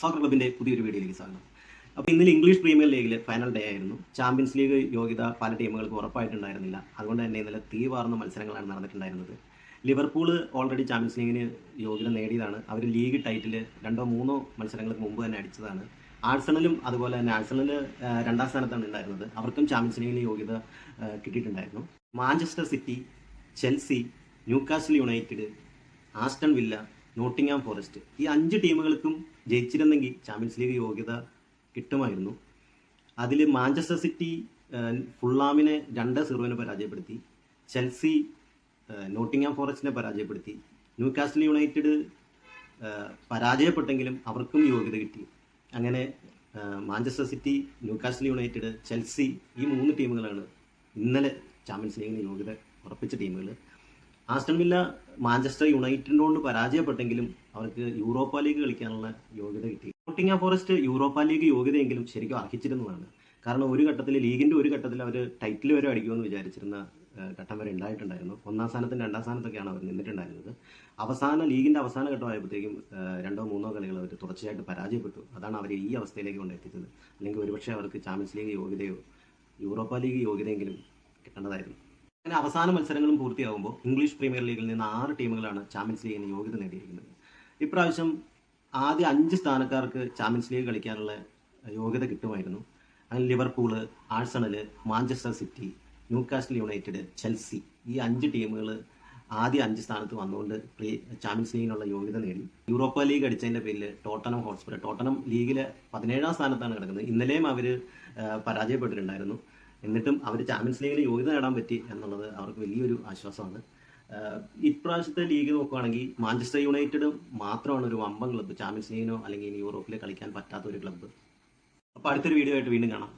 Soccer ക്ലബിന്റെ പുതിയൊരു വീഡിയോയിലേക്ക് സ്വാഗതം. അപ്പോൾ ഇന്നലെ ഇംഗ്ലീഷ് പ്രീമിയർ ലീഗിൽ ഫൈനൽ ഡേ ആയിരുന്നു. ചാമ്പ്യൻസ് ലീഗ് യോഗ്യത പല ടീമുകൾക്ക് ഉറപ്പായിട്ടുണ്ടായിരുന്നില്ല. അതുകൊണ്ട് തന്നെ ഇന്നലെ തീവാർന്ന മത്സരങ്ങളാണ് നടന്നിട്ടുണ്ടായിരുന്നത്. ലിവർപൂൾ ഓൾറെഡി ചാമ്പ്യൻസ് ലീഗിന് യോഗ്യത നേടിയതാണ്. അവർ ലീഗ് ടൈറ്റിൽ രണ്ടോ മൂന്നോ മത്സരങ്ങൾക്ക് മുമ്പ് തന്നെ അടിച്ചതാണ്. ആഴ്സണലും അതുപോലെ തന്നെ ആഴ്സണൽ രണ്ടാം സ്ഥാനത്താണ് ഉണ്ടായിരുന്നത്. അവർക്കും ചാമ്പ്യൻസ് ലീഗിന് യോഗ്യത കിട്ടിയിട്ടുണ്ടായിരുന്നു. Manchester City Chelsea Newcastle United Aston Villa Nottingham Forest. ഈ അഞ്ച് ടീമുകൾക്കും ജയിച്ചിരുന്നെങ്കിൽ ചാമ്പ്യൻസ് ലീഗ് യോഗ്യത കിട്ടുമായിരുന്നു. അതിൽ മാഞ്ചസ്റ്റർ സിറ്റി ഫുള്ളാമിനെ രണ്ട് സീറോവിനെ പരാജയപ്പെടുത്തി. ചെൽസി ആം ഫോറസ്റ്റിനെ പരാജയപ്പെടുത്തി. ന്യൂ കാസ്റ്റൽ യുണൈറ്റഡ് പരാജയപ്പെട്ടെങ്കിലും അവർക്കും യോഗ്യത കിട്ടി. അങ്ങനെ Manchester City Newcastle United Chelsea ഈ മൂന്ന് ടീമുകളാണ് ഇന്നലെ ചാമ്പ്യൻസ് ലീഗിന് യോഗ്യത ഉറപ്പിച്ച ടീമുകൾ ആസ്റ്റൺ വില്ല മാഞ്ചസ്റ്റർ യുണൈറ്റഡിനോട് പരാജയപ്പെട്ടെങ്കിലും അവർക്ക് യൂറോപ്പ ലീഗ് കളിക്കാനുള്ള യോഗ്യത കിട്ടി. നോട്ടിംഗ ഫോറസ്റ്റ് യൂറോപ്പ ലീഗ് യോഗ്യതയെങ്കിലും ശരിക്കും അർഹിച്ചിരുന്നതാണ്. കാരണം ഒരു ഘട്ടത്തിൽ ലീഗിന്റെ ഒരു ഘട്ടത്തിൽ അവർ ടൈറ്റിൽ വരെ അടിക്കുമെന്ന് വിചാരിച്ചിരുന്ന ഘട്ടം വരെ ഉണ്ടായിട്ടുണ്ടായിരുന്നു. ഒന്നാം സ്ഥാനത്തും രണ്ടാം സ്ഥാനത്തൊക്കെയാണ് അവർ നിന്നിട്ടുണ്ടായിരുന്നത്. അവസാന ലീഗിന്റെ അവസാന ഘട്ടമായപ്പോഴത്തേക്കും രണ്ടോ മൂന്നോ കളികൾ അവർ തുടർച്ചയായിട്ട് പരാജയപ്പെട്ടു. അതാണ് അവരെ ഈ അവസ്ഥയിലേക്ക് കൊണ്ടെത്തിച്ചത്. അല്ലെങ്കിൽ ഒരുപക്ഷെ അവർക്ക് ചാമ്പ്യൻസ് ലീഗ് യോഗ്യതയോ യൂറോപ്പ ലീഗ് യോഗ്യതയെങ്കിലും കിട്ടേണ്ടതായിരുന്നു. അങ്ങനെ അവസാന മത്സരങ്ങളും പൂർത്തിയാകുമ്പോൾ ഇംഗ്ലീഷ് പ്രീമിയർ ലീഗിൽ നിന്ന് ആറ് ടീമുകളാണ് ചാമ്പ്യൻസ് ലീഗിന് യോഗ്യത നേടിയിരിക്കുന്നത്. ഇപ്രാവശ്യം ആദ്യ അഞ്ച് സ്ഥാനക്കാർക്ക് ചാമ്പ്യൻസ് ലീഗ് കളിക്കാനുള്ള യോഗ്യത കിട്ടുമായിരുന്നു. അങ്ങനെ Liverpool Arsenal Manchester City Newcastle United Chelsea ഈ അഞ്ച് ടീമുകൾ ആദ്യ അഞ്ച് സ്ഥാനത്ത് വന്നുകൊണ്ട് പ്രീ ചാമ്പ്യൻസ് ലീഗിനുള്ള യോഗ്യത നേടി. യൂറോപ്പ ലീഗ് അടിച്ചതിന്റെ പേരിൽ ടോട്ടനം ഹോട്ട്സ്പർ ടോട്ടനം ലീഗിലെ പതിനേഴാം സ്ഥാനത്താണ് കിടക്കുന്നത്. ഇന്നലെയും അവർ പരാജയപ്പെട്ടിട്ടുണ്ടായിരുന്നു. എന്നിട്ടും അവർ ചാമ്പ്യൻസ് ലീഗിൽ യോഗ്യത നേടാൻ പറ്റി എന്നുള്ളത് അവർക്ക് വലിയൊരു ആശ്വാസമാണ്. ഇപ്രാവശ്യത്തെ ലീഗ് നോക്കുകയാണെങ്കിൽ മാഞ്ചസ്റ്റർ യുണൈറ്റഡ് മാത്രമാണ് ഒരു വമ്പൻ ക്ലബ്ബ് ചാമ്പ്യൻസ് ലീഗിനോ അല്ലെങ്കിൽ യൂറോപ്പിൽ കളിക്കാൻ പറ്റാത്ത ഒരു ക്ലബ്ബ് അപ്പോൾ അടുത്തൊരു വീഡിയോ ആയിട്ട് വീണ്ടും കാണാം.